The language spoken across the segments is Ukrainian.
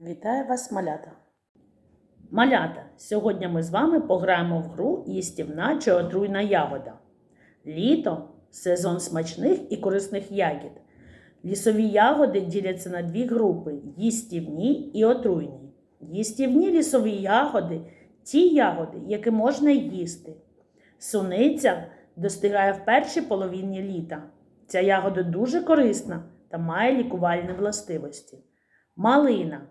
Вітаю вас, малята! Малята! Сьогодні ми з вами пограємо в гру їстівна чи отруйна ягода. Літо сезон смачних і корисних ягід. Лісові ягоди діляться на дві групи їстівні і отруйні. Їстівні лісові ягоди ті ягоди, які можна їсти. Суниця достигає в першій половині літа. Ця ягода дуже корисна та має лікувальні властивості. Малина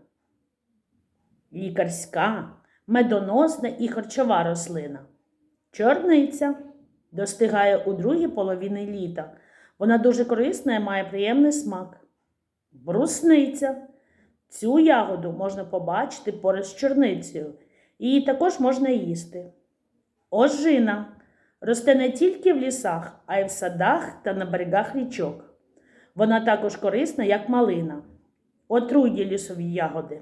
лікарська, медоносна і харчова рослина. Чорниця достигає у другій половині літа. Вона дуже корисна і має приємний смак. Брусниця. Цю ягоду можна побачити поряд з чорницею. Її також можна їсти. Ожина росте не тільки в лісах, а й в садах та на берегах річок. Вона також корисна, як малина. Отруйні лісові ягоди.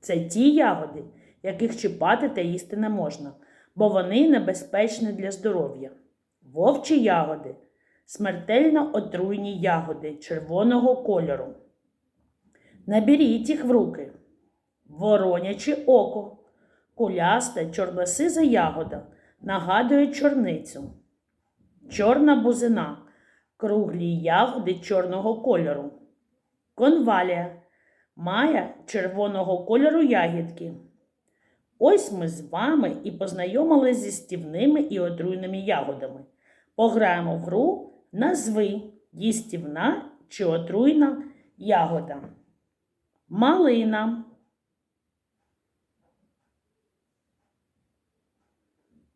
Це ті ягоди, яких чіпати та їсти не можна, бо вони небезпечні для здоров'я. Вовчі ягоди смертельно отруйні ягоди червоного кольору. Наберіть їх в руки. Вороняче око, куляста чорносиза ягода нагадує чорницю. Чорна бузина круглі ягоди чорного кольору. Конвалія має червоного кольору ягідки. Ось ми з вами і познайомилися зі стівними і отруйними ягодами. Пограємо в гру назви їстівна чи отруйна ягода. Малина.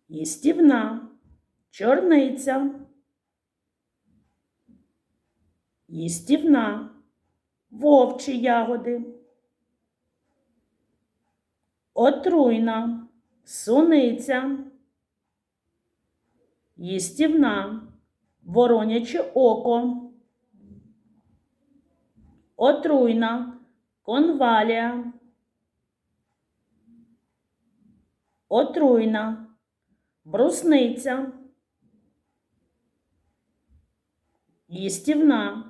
Їстівна. Чорниця. Їстівна вовчі ягоди, отруйна, суниця, їстівна, вороняче око, отруйна, конвалія, отруйна, брусниця, їстівна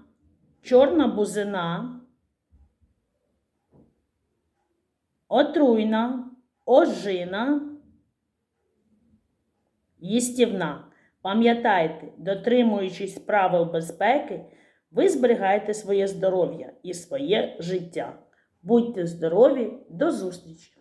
чорна бузина, отруйна, ожина, їстівна. Пам'ятайте, дотримуючись правил безпеки, ви зберігаєте своє здоров'я і своє життя. Будьте здорові, до зустрічі!